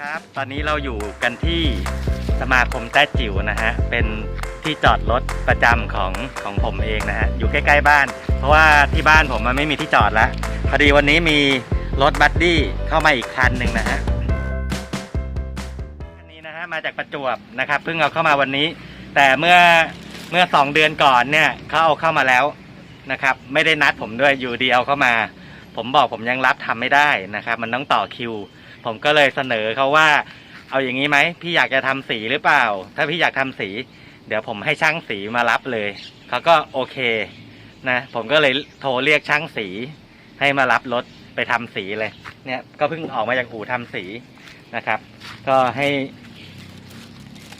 ครับ ตอนนี้เราอยู่กันที่สมาคมแต้จิ๋วนะฮะ เป็นที่จอดรถประจำของของผมเองนะฮะ อยู่ใกล้ ๆ บ้าน เพราะว่าที่บ้านผมมันไม่มีที่จอดแล้วพอดีวันนี้มีรถบัดดี้เข้ามาอีกคันหนึ่งนะฮะ คันนี้นะฮะมาจากประจวบนะครับเพิ่งเอาเข้ามาวันนี้ แต่เมื่อเมื่อสองเดือนก่อนเนี่ยเขาเอาเข้ามาแล้วนะครับ ไม่ได้นัดผมด้วยอยู่ดีเอาเข้ามา ผมบอกผมยังรับทำไม่ได้นะครับ มันต้องต่อคิว ผมก็เลยเสนอเขาว่า เอาอย่างนี้ไหมพี่อยากจะทำสีหรือเปล่า ถ้าพี่อยากทำสี เดี๋ยวผมให้ช่างสีมารับเลยเขาก็โอเคนะผมก็เลยโทรเรียกช่างสี ให้มารับรถไปทำสีเลยเนี่ยก็เพิ่งออกมาจากอู่ทำสีนะครับ ก็ให้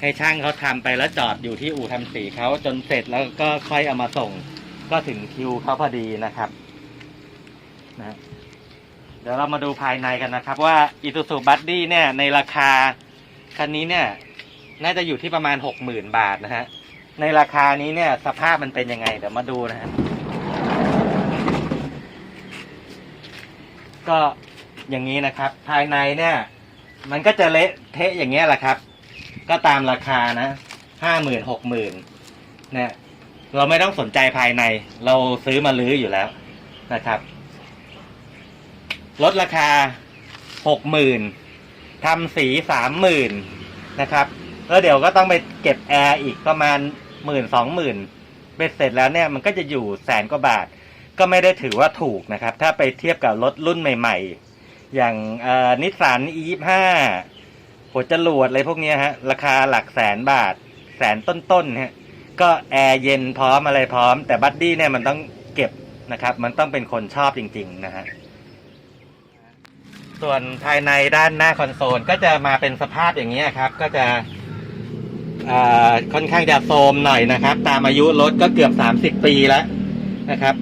ให้ช่างเขาทำไปแล้วจอดอยู่ที่อู่ทำสีเขาจนเสร็จแล้วก็ค่อยเอามาส่ง ก็ถึงคิวเขาพอดีนะครับ นะ ดี๋ยวเรามาดูภายในกันนะครับ ว่า i s u z u Buddy เนี่ยในราคาคันนี้เนี่ย น่าจะอยู่ที่ประมาณหกหมื่นบาทนะฮะ ในราคานี้เนี่ย สภาพมันเป็นยังไง เดี๋ยวมาดูนะฮะก็อย่างนี้นะครับ ภายในเนี่ย มันก็จะเละเทะอย่างเงี้ยแหละครับ ก็ตามราคานะห้าหมื่นหกหมื่นเนี่ยเราไม่ต้องสนใจภายใน เราซื้อมาลื้ออยู่แล้วนะครับ ลดราคาหกหมื่นทำสีสามหมื่นนะครับแล้วเดี๋ยวก็ต้องไปเก็บแอร์อีกประมาณหมื่นสองหมื่นเบ็ดเสร็จแล้วเนี่ยมันก็จะอยู่แสนกว่าบาท ก็ไม่ได้ถือว่าถูกนะครับ ถ้าไปเทียบกับรถรุ่นใหม่ ๆ อย่างนิสสัน e 2 5หัวจรวดอะไรพวกนี้ฮะ ราคาหลักแสนบาท แสนต้นๆฮะก็แอร์เย็นพร้อมอะไรพร้อม แต่บัดดี้เนี่ยมันต้องเก็บนะครับ มันต้องเป็นคนชอบจริง ๆ นะฮะ ส่วนภายในด้านหน้าคอนโซลก็จะมาเป็นสภาพอย่างนี้ครับ ก็จะค่อนข้างจะโทรมหน่อยนะครับ ตามอายุรถก็เกือบสามสิบปีแล้วนะครับ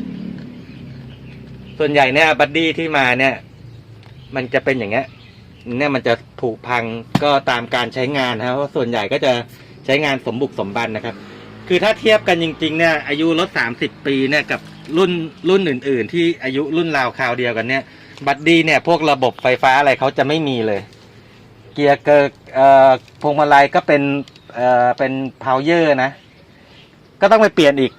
ส่วนใหญ่เนี่ยบัดดี้ที่มาเนี่ย มันจะเป็นอย่างเงี้ยเนี่ยมันจะผุพังก็ตามการใช้งานนะครับเพราะส่วนใหญ่ก็จะใช้งานสมบุกสมบันนะครับ คือถ้าเทียบกันจริง ๆ เนี่ย อายุรถสามสิบปีเนี่ยกับรุ่นรุ่นอื่น ๆ ที่อายุรุ่นราวคราวเดียวกันเนี่ย บัดดี้เนี่ยพวกระบบไฟฟ้าอะไรเขาจะไม่มีเลย เกียร์เกิร์เอ่อพวงมาลัยก็เป็นเอ่อเป็นพาวเยอร์นะ ก็ต้องไปเปลี่ยนอีก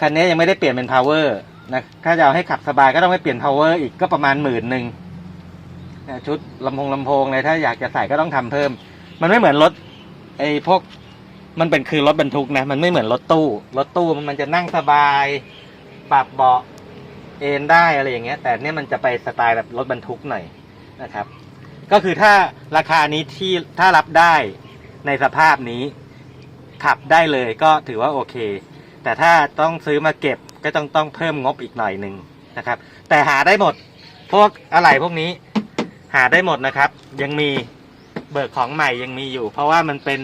คันนี้ยังไม่ได้เปลี่ยนเป็นพาวเวอร์นะถ้าจะเอาให้ขับสบายก็ต้องไปเปลี่ยนพาวเวอร์อีกก็ประมาณหมื่นหนึ่งชุดลำโพงลำโพงเลยถ้าอยากจะใส่ก็ต้องทำเพิ่ม มันไม่เหมือนรถไอ้พวกมันเป็นคือรถบรรทุกนะ มันไม่เหมือนรถตู้ รถตู้มันจะนั่งสบาย ปรับเบาะ เอนได้อะไรอย่างเงี้ย แต่เนี่ยมันจะไปสไตล์แบบรถบรรทุกหน่อยนะครับ ก็คือถ้าราคานี้ที่ถ้ารับได้ในสภาพนี้ขับได้เลยก็ถือว่าโอเค แต่ถ้าต้องซื้อมาเก็บก็ต้องต้องเพิ่มงบอีกหน่อยหนึ่งนะครับ แต่หาได้หมด พวกอะไรพวกนี้หาได้หมดนะครับ ยังมีเบิกของใหม่ยังมีอยู่ เพราะว่ามันเป็น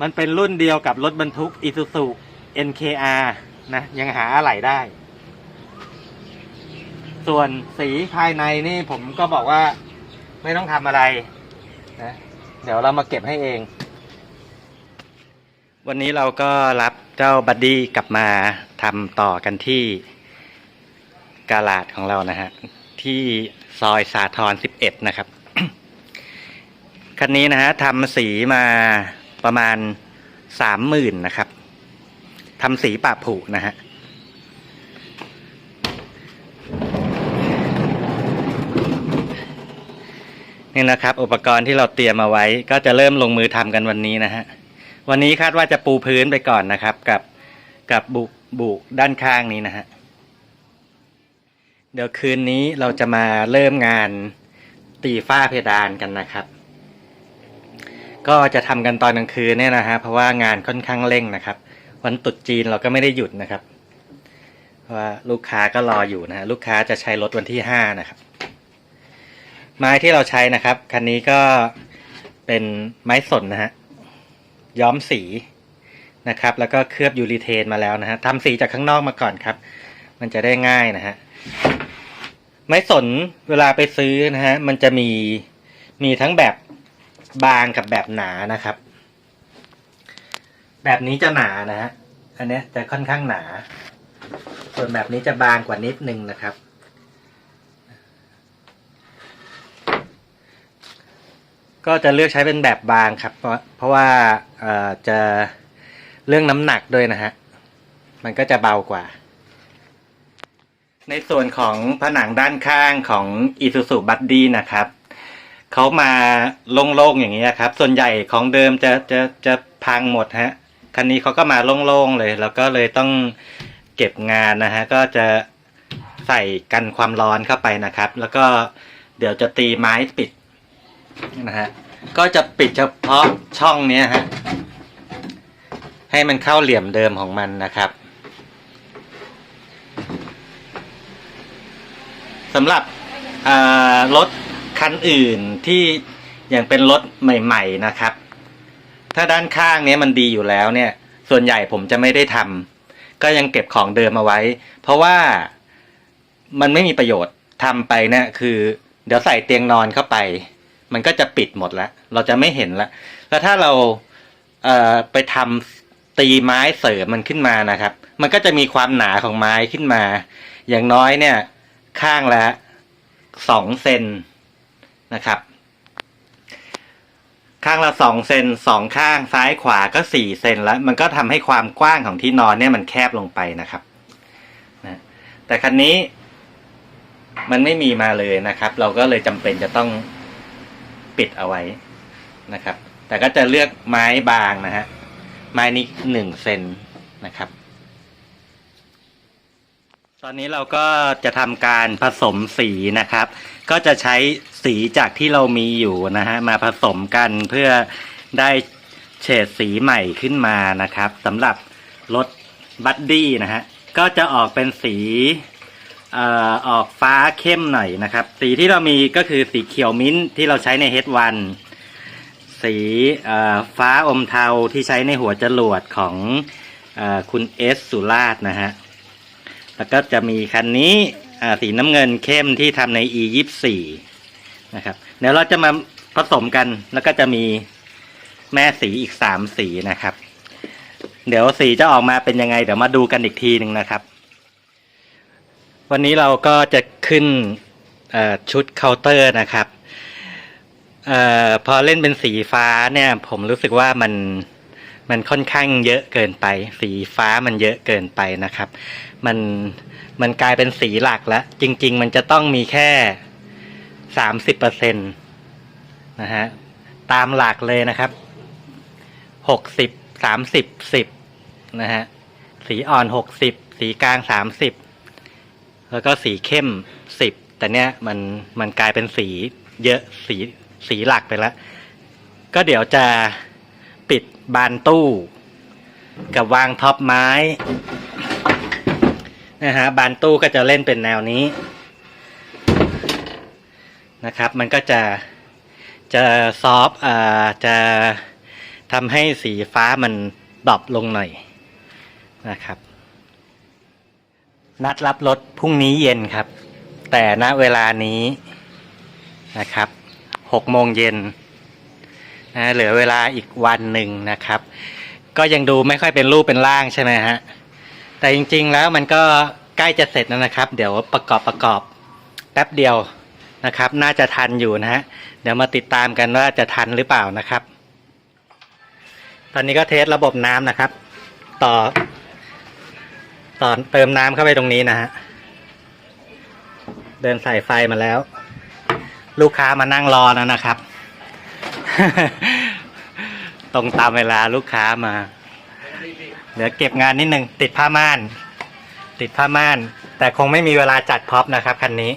มันเป็นรุ่นเดียวกับรถบรรทุก Isuzu NKR นะยังหาอะไหล่ได้ ส่วนสีภายในนี่ผมก็บอกว่าไม่ต้องทำอะไรนะเดี๋ยวเรามาเก็บให้เอง วันนี้เราก็รับเจ้าบัดดี้กลับมาทำต่อกันที่กาลาดของเรานะฮะ ที่ซอยสาทร11 นะครับ คันนี้นะฮะทำสีมาประมาณสามหมื่นนะครับทำสีปะผุนะฮะ นี่นะครับ อุปกรณ์ที่เราเตรียมมาไว้ ก็จะเริ่มลงมือทำกันวันนี้นะฮะวันนี้คาดว่าจะปูพื้นไปก่อนนะครับ กับกับบุบุด้านข้างนี้นะฮะเดี๋ยวคืนนี้เราจะมาเริ่มงานตีฝ้าเพดานกันนะครับ ก็จะทำกันตอนกลางคืนเนี่ยนะฮะเพราะว่างานค่อนข้างเร่งนะครับ วันตรุษจีนเราก็ไม่ได้หยุดนะครับ เพราะว่าลูกค้าก็รออยู่นะฮะลูกค้าจะใช้รถวันที่ห้านะครับ ไม้ที่เราใช้นะครับ คันนี้ก็เป็นไม้สนนะฮะ ย้อมสีนะครับ แล้วก็เคลือบยูริเทนมาแล้วนะฮะทำสีจากข้างนอกมาก่อนครับ มันจะได้ง่ายนะฮะ ไม้สนเวลาไปซื้อนะฮะ มันจะมีมีทั้งแบบบางกับแบบหนานะครับ แบบนี้จะหนานะฮะ อันนี้จะค่อนข้างหนา ส่วนแบบนี้จะบางกว่านิดนึงนะครับ ก็จะเลือกใช้เป็นแบบบางครับ เพราะเพราะว่าเอ่อจะเรื่องน้ำหนักด้วยนะฮะ มันก็จะเบากว่า ในส่วนของผนังด้านข้างของ Isuzu Buddy นะครับ เขามาโล่งๆอย่างนี้ครับ ส่วนใหญ่ของเดิมจะจะจะพังหมดฮะ คันนี้เขาก็มาโล่งๆเลย แล้วก็เลยต้องเก็บงานนะฮะ ก็จะใส่กันความร้อนเข้าไปนะครับ แล้วก็เดี๋ยวจะตีไม้ปิด นะฮะก็จะปิดเฉพาะช่องนี้ฮะให้มันเข้าเหลี่ยมเดิมของมันนะครับสำหรับรถคันอื่นที่อยังเป็นรถใหม่ ๆนะครับ ถ้าด้านข้างนี้มันดีอยู่แล้วเนี่ย ส่วนใหญ่ผมจะไม่ได้ทำก็ยังเก็บของเดิมเอาไว้ เพราะว่ามันไม่มีประโยชน์ทำไปเนี่ยคือ เดี๋ยวใส่เตียงนอนเข้าไป มันก็จะปิดหมดแล้วเราจะไม่เห็นและแล้วถ้าเราเอ่อไปทำตีไม้เสริมมันขึ้นมานะครับ มันก็จะมีความหนาของไม้ขึ้นมา อย่างน้อยเนี่ย ข้างละสองเซนนะครับ ข้างละสองเซนสองข้างซ้ายขวาก็สี่เซนแล้ว มันก็ทำให้ความกว้างของที่นอนเนี่ยมันแคบลงไปนะครับนะแต่คันนี้มันไม่มีมาเลยนะครับ เราก็เลยจำเป็นจะต้อง ปิดเอาไว้นะครับ แต่ก็จะเลือกไม้บางนะฮะ ไม้นี้หนึ่งเซนนะครับ ตอนนี้เราก็จะทำการผสมสีนะครับ ก็จะใช้สีจากที่เรามีอยู่นะฮะมาผสมกันเพื่อได้เฉดสีใหม่ขึ้นมานะครับสำหรับรถบัดดี้นะฮะ ก็จะออกเป็นสี ออออกฟ้าเข้มหน่อยนะครับ สีที่เรามีก็คือสีเขียวมิ้นท์ที่เราใช้ใน H1 สีเอ่อฟ้าอมเทาที่ใช้ในหัวจรวดของอคุณเอสสุราชนะฮะ แล้วก็จะมีคันนี้สีน้ำเงินเข้มที่ทำใน e ยี่สี่นะครับ เดี๋ยวเราจะมาผสมกันแล้วก็จะมีแม่สีอีกสามสีนะครับ เดี๋ยวสีจะออกมาเป็นยังไง เดี๋ยวมาดูกันอีกทีหนึ่งนะครับ วันนี้เราก็จะขึ้นชุดเคาน์เตอร์นะครับออพอเล่นเป็นสีฟ้าเนี่ย ผมรู้สึกว่ามันมันค่อนข้างเยอะเกินไป สีฟ้ามันเยอะเกินไปนะครับ มันมันกลายเป็นสีหลักแล้ว จริง ๆ มันจะต้องมีแค่สามสิบเปอร์เซ็นตนะฮะตามหลักเลยนะครับหกสิบสามสิบสิบนะฮะสีอ่อนหกสิบสีกลางสามสิบ แล้วก็สีเข้มสิบแต่เนี้ยมันมันกลายเป็นสีเยอะสีสีหลักไปแล้ว ก็เดี๋ยวจะปิดบานตู้ กับวางท็อปไม้นะฮะบานตู้ก็จะเล่นเป็นแนวนี้นะครับ มันก็จะจะซอฟอ่าจะทำให้สีฟ้ามันดรอปลงหน่อยนะครับ นัดรับรถพรุ่งนี้เย็นครับ แต่ณเวลานี้นะครับหกโมงเย็นนะเหลือเวลาอีกวันหนึ่งนะครับ ก็ยังดูไม่ค่อยเป็นรูปเป็นร่างใช่ไหมฮะแต่จริงๆแล้วมันก็ใกล้จะเสร็จแล้วนะครับ เดี๋ยวประกอบประกอบแป๊บเดียวนะครับ น่าจะทันอยู่นะฮะเดี๋ยวมาติดตามกันว่าจะทันหรือเปล่านะครับ ตอนนี้ก็เทสระบบน้ำนะครับ ต่อ ตอนเติมน้ำเข้าไปตรงนี้นะฮะ เดินใส่ไฟมาแล้ว ลูกค้ามานั่งรอแล้วนะครับ ตรงตามเวลาลูกค้ามา เดี๋ยวเก็บงานนิดนึง ติดผ้าม่าน ติดผ้าม่าน แต่คงไม่มีเวลาจัดพ็อปนะครับคันนี้